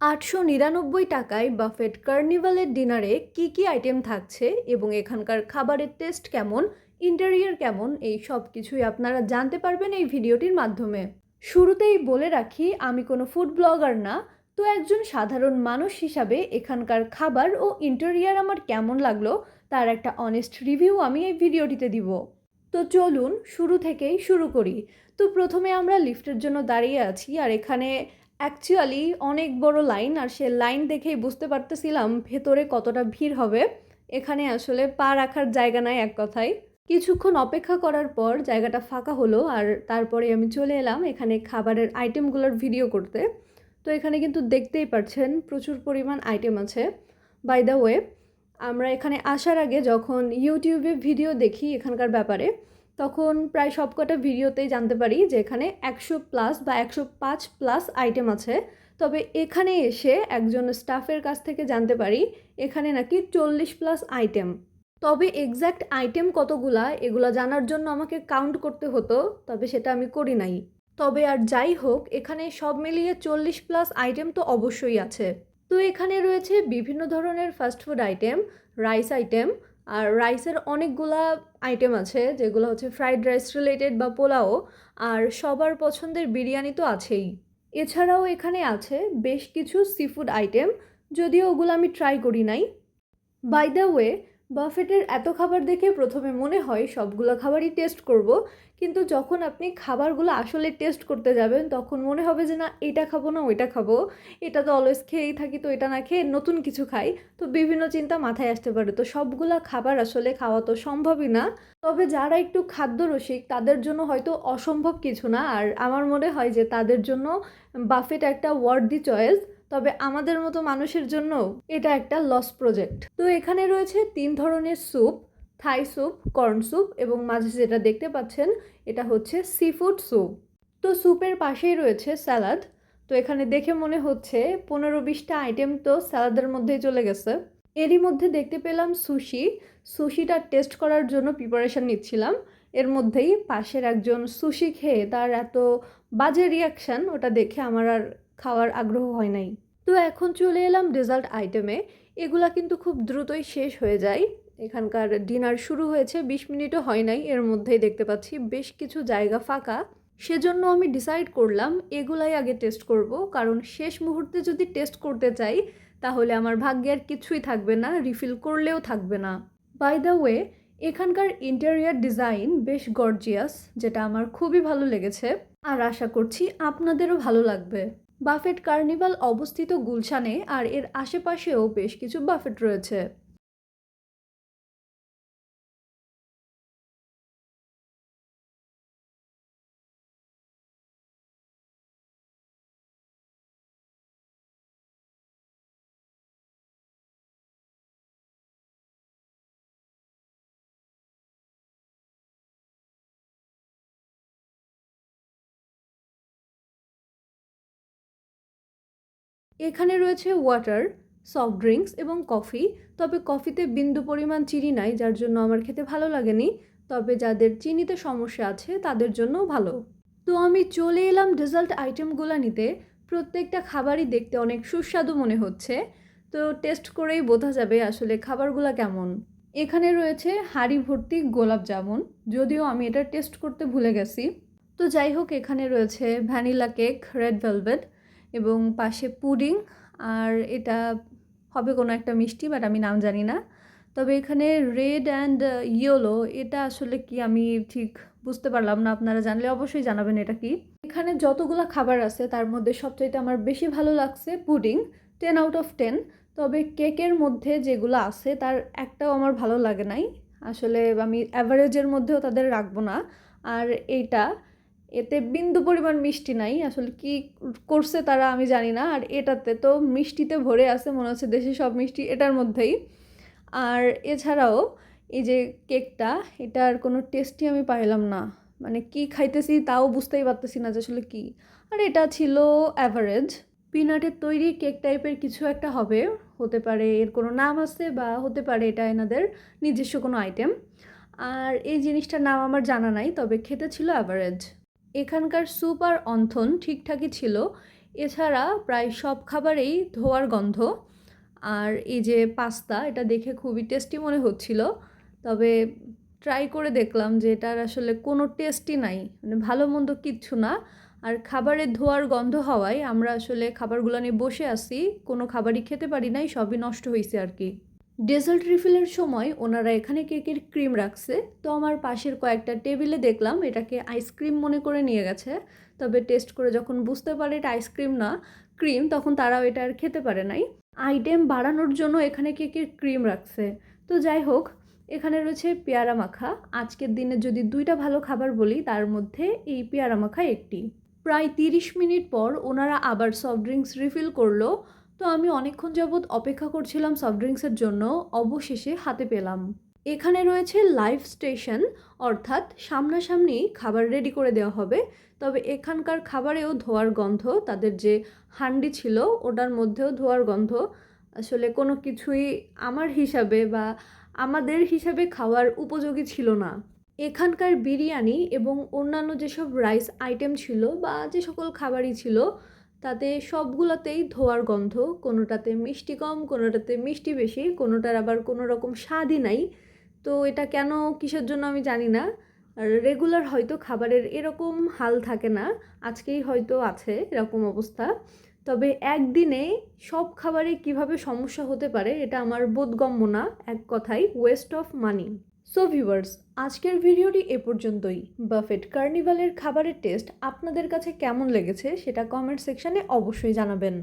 আটশো নিরানব্বই টাকায় বাফেট কার্নিভালের ডিনারে কি কি আইটেম থাকছে এবং এখানকার খাবারের টেস্ট কেমন, ইন্টেরিয়র কেমন, এই সব কিছুই আপনারা জানতে পারবেন এই ভিডিওটির মাধ্যমে। শুরুতেই বলে রাখি, আমি কোনো ফুড ব্লগার না, তো একজন সাধারণ মানুষ হিসাবে এখানকার খাবার ও ইন্টেরিয়র আমার কেমন লাগল তার একটা অনেস্ট রিভিউ আমি এই ভিডিওটিতে দিব। তো চলুন শুরু থেকেই শুরু করি। তো প্রথমে আমরা লিফটের জন্য দাঁড়িয়ে আছি আর এখানে অ্যাকচুয়ালি অনেক বড় লাইন আর সে লাইন দেখেই বুঝতে পারতেছিলাম ভেতরে কতটা ভিড় হবে। এখানে আসলে পা রাখার জায়গা নাই এক কথায়। কিছুক্ষণ অপেক্ষা করার পর জায়গাটা ফাঁকা হলো আর তারপরে আমি চলে এলাম এখানে খাবারের আইটেমগুলোর ভিডিও করতে। তো এখানে কিন্তু দেখতেই পাচ্ছেন প্রচুর পরিমাণ আইটেম আছে। বাই দ্য ওয়ে আমরা এখানে আসার আগে যখন ইউটিউবে ভিডিও দেখি এখানকার ব্যাপারে তখন প্রায় সবকটা ভিডিওতেই জানতে পারি যে এখানে একশো প্লাস বা একশো পাঁচ প্লাস আইটেম আছে। তবে এখানে এসে একজন স্টাফের কাছ থেকে জানতে পারি এখানে নাকি চল্লিশ প্লাস আইটেম তবে এক্স্যাক্ট আইটেম কতগুলা, এগুলা জানার জন্য আমাকে কাউন্ট করতে হতো, তবে সেটা আমি করি নাই। তবে আর যাই হোক, এখানে সব মিলিয়ে চল্লিশ প্লাস আইটেম তো অবশ্যই আছে। তো এখানে রয়েছে বিভিন্ন ধরনের fast food item rice item আর রাইসের অনেকগুলা আইটেম আছে, যেগুলো হচ্ছে ফ্রাইড রাইস রিলেটেড বা পোলাও, আর সবার পছন্দের বিরিয়ানি তো আছেই। এছাড়াও এখানে আছে বেশ কিছু সিফুড আইটেম যদিও ওগুলো আমি ট্রাই করি নাই। বাই দ্য ওয়ে বাফেটের এত খাবার দেখে প্রথমে মনে হয় সবগুলো খাবারই টেস্ট করব, কিন্তু যখন আপনি খাবারগুলো আসলে টেস্ট করতে যাবেন, তখন মনে হবে যে না, এটা খাব না, ওইটা খাব। এটা তো অলওয়েজ খেয়েই থাকি, তো এটা না খেয়ে নতুন কিছু খাই। তো বিভিন্ন চিন্তা মাথায় আসতে পারে। তো সবগুলা খাবার আসলে খাওয়া তো সম্ভবই না। তবে যারা একটু খাদ্য রসিক, তাদের জন্য হয়তো অসম্ভব কিছু না। আর আমার মনে হয় যে তাদের জন্য বাফেট একটা ওয়ার্ডি চয়েস তবে আমাদের মতো মানুষের জন্য এটা একটা লস প্রজেক্ট তো এখানে রয়েছে তিন ধরনের soup Thai soup corn soup এবং মাঝে যেটা দেখতে পাচ্ছেন, এটা হচ্ছে সি ফুড স্যুপ তো স্যুপের পাশেই রয়েছে স্যালাড তো এখানে দেখে মনে হচ্ছে পনেরো বিশটা আইটেম তো স্যালাডের মধ্যেই চলে গেছে। এরই মধ্যে দেখতে পেলাম সুশি সুশিটা টেস্ট করার জন্য প্রিপারেশান নিচ্ছিলাম। এর মধ্যেই পাশের একজন সুশি খেয়ে তার এত বাজে রিয়াকশান ওটা দেখে আমার আর খাওয়ার আগ্রহ হয় নাই। তো এখন চলে এলাম ডেজার্ট আইটেমে এগুলা কিন্তু খুব দ্রুতই শেষ হয়ে যায়। এখানকার ডিনার শুরু হয়েছে, বিশ মিনিটও হয় নাই, এর মধ্যেই দেখতে পাচ্ছি বেশ কিছু জায়গা ফাঁকা। সেজন্য আমি ডিসাইড করলাম এগুলাই আগে টেস্ট করব, কারণ শেষ মুহূর্তে যদি টেস্ট করতে চাই, তাহলে আমার ভাগ্যে আর কিছুই থাকবে না রিফিল করলেও থাকবে না। বাই দ্য ওয়ে এখানকার ইন্টেরিয়ার ডিজাইন বেশ গর্জিয়াস যেটা আমার খুবই ভালো লেগেছে। আর আশা করছি আপনাদেরও ভালো লাগবে। বাফেট কার্নিভাল অবস্থিত গুলশানে আর এর আশেপাশেও বেশ কিছু বাফেট রয়েছে। এখানে রয়েছে ওয়াটার সফট ড্রিঙ্কস এবং কফি তবে কফিতে বিন্দু পরিমাণ চিনি নাই, যার জন্য আমার খেতে ভালো লাগেনি। তবে যাদের চিনিতে সমস্যা আছে, তাদের জন্য ভালো। তো আমি চলে এলাম ডেজার্ট আইটেমগুলো নিতে। প্রত্যেকটা খাবারই দেখতে অনেক সুস্বাদু মনে হচ্ছে। তো টেস্ট করেই বোঝা যাবে আসলে খাবারগুলো কেমন। এখানে রয়েছে হাঁড়ি ভর্তি গোলাপ জামুন। যদিও আমি এটা টেস্ট করতে ভুলে গেছি। তো যাই হোক, এখানে রয়েছে ভ্যানিলা কেক রেড ভেলভেট এবং পাশে পুডিং, আর এটা হবে কোনো একটা মিষ্টি, বাট আমি নাম জানি না। তবে এখানে রেড অ্যান্ড ইয়েলো, এটা আসলে কি আমি ঠিক বুঝতে পারলাম না, আপনারা জানলে অবশ্যই জানাবেন এটা কি। এখানে যতগুলো খাবার আছে, তার মধ্যে সবচাইতে আমার বেশি ভালো লাগছে pudding ten out of ten তবে কেকের মধ্যে যেগুলো আছে, তার একটাও আমার ভালো লাগে নাই। আসলে আমি অ্যাভারেজের মধ্যেও তাদের রাখব না। আর এইটা এতে বিন্দু পরিমাণ মিষ্টি নাই। আসলে কি করছে তারা আমি জানি না। আর এটাতে তো মিষ্টিতে ভরে আছে, মনে হচ্ছে দেশে সব মিষ্টি এটার মধ্যেই। আর এছাড়াও এই যে কেকটা, এটার কোনো টেস্টই আমি পাইলাম না। মানে কি খাইতেছি তাও বুঝতেই পারতেছি না যে আসলে কি। আর এটা ছিল অ্যাভারেজ পিনাটের তৈরি কেক টাইপের কিছু একটা হবে। হতে পারে এর কোনো নাম আছে বা হতে পারে এটা এনাদের নিজস্ব কোনো আইটেম আর এই জিনিসটার নাম আমার জানা নাই, তবে খেতে ছিল অ্যাভারেজ এখানকার স্যুপ আর অন্থন ঠিকঠাকই ছিল। এছাড়া প্রায় সব খাবারেই ধোয়ার গন্ধ। আর এই যে পাস্তা, এটা দেখে খুবই টেস্টি মনে হচ্ছিল। তবে ট্রাই করে দেখলাম যে এটার আসলে কোনো টেস্টই নাই। মানে ভালো মন্দ কিচ্ছু না। আর খাবারের ধোয়ার গন্ধ হওয়ায় আমরা আসলে খাবারগুলো নিয়ে বসে আছি। কোনো খাবারই খেতে পারি নাই, সবই নষ্ট হয়েছে আর কি। ডেজার্ট রিফিলের সময় ওনারা এখানে কেকের ক্রিম রাখছে। তো আমার পাশের কয়েকটা টেবিলে দেখলাম, এটাকে আইসক্রিম মনে করে নিয়ে গেছে। তবে টেস্ট করে যখন বুঝতে পারে এটা আইসক্রিম না ক্রিম তখন তারাও এটা আর খেতে পারে নাই। আইটেম বাড়ানোর জন্য এখানে কেকের ক্রিম রাখছে। তো যাই হোক, এখানে রয়েছে পেয়ারা মাখা। আজকের দিনে যদি দুইটা ভালো খাবার বলি, তার মধ্যে এই পেয়ারা মাখা একটি। প্রায় তিরিশ মিনিট পর ওনারা আবার সফট ড্রিঙ্কস রিফিল করল। তো আমি অনেকক্ষণ যাবৎ অপেক্ষা করছিলাম সফট ড্রিঙ্কসের জন্য। অবশেষে হাতে পেলাম। এখানে রয়েছে লাইভ স্টেশন অর্থাৎ সামনাসামনি খাবার রেডি করে দেওয়া হবে। তবে এখানকার খাবারেও ধোয়ার গন্ধ, তাদের যে হান্ডি ছিল, ওটার মধ্যেও ধোয়ার গন্ধ। আসলে কোনো কিছুই আমার হিসাবে বা আমাদের হিসাবে খাওয়ার উপযোগী ছিল না। এখানকার বিরিয়ানি এবং অন্যান্য যেসব রাইস আইটেম ছিল বা যে সকল খাবারই ছিল তাতে সবগুলোতেই ধোয়ার গন্ধ, কোনোটাতে মিষ্টি কম, কোনোটাতে মিষ্টি বেশি, কোনোটার আবার কোনো রকম স্বাদই নাই। তো এটা কেন, কিসের জন্য আমি জানি না। রেগুলার হয়তো খাবারের এরকম হাল থাকে না, আজকেই হয়তো আছে এরকম অবস্থা। তবে একদিনে সব খাবারে কীভাবে সমস্যা হতে পারে, এটা আমার বোধগম্য না, এক কথাই waste of money so viewers আজকের ভিডিওটি এ পর্যন্তই। বাফেট কার্নিভালের খাবারের টেস্ট আপনাদের কাছে কেমন লেগেছে সেটা কমেন্ট সেকশানে অবশ্যই জানাবেন।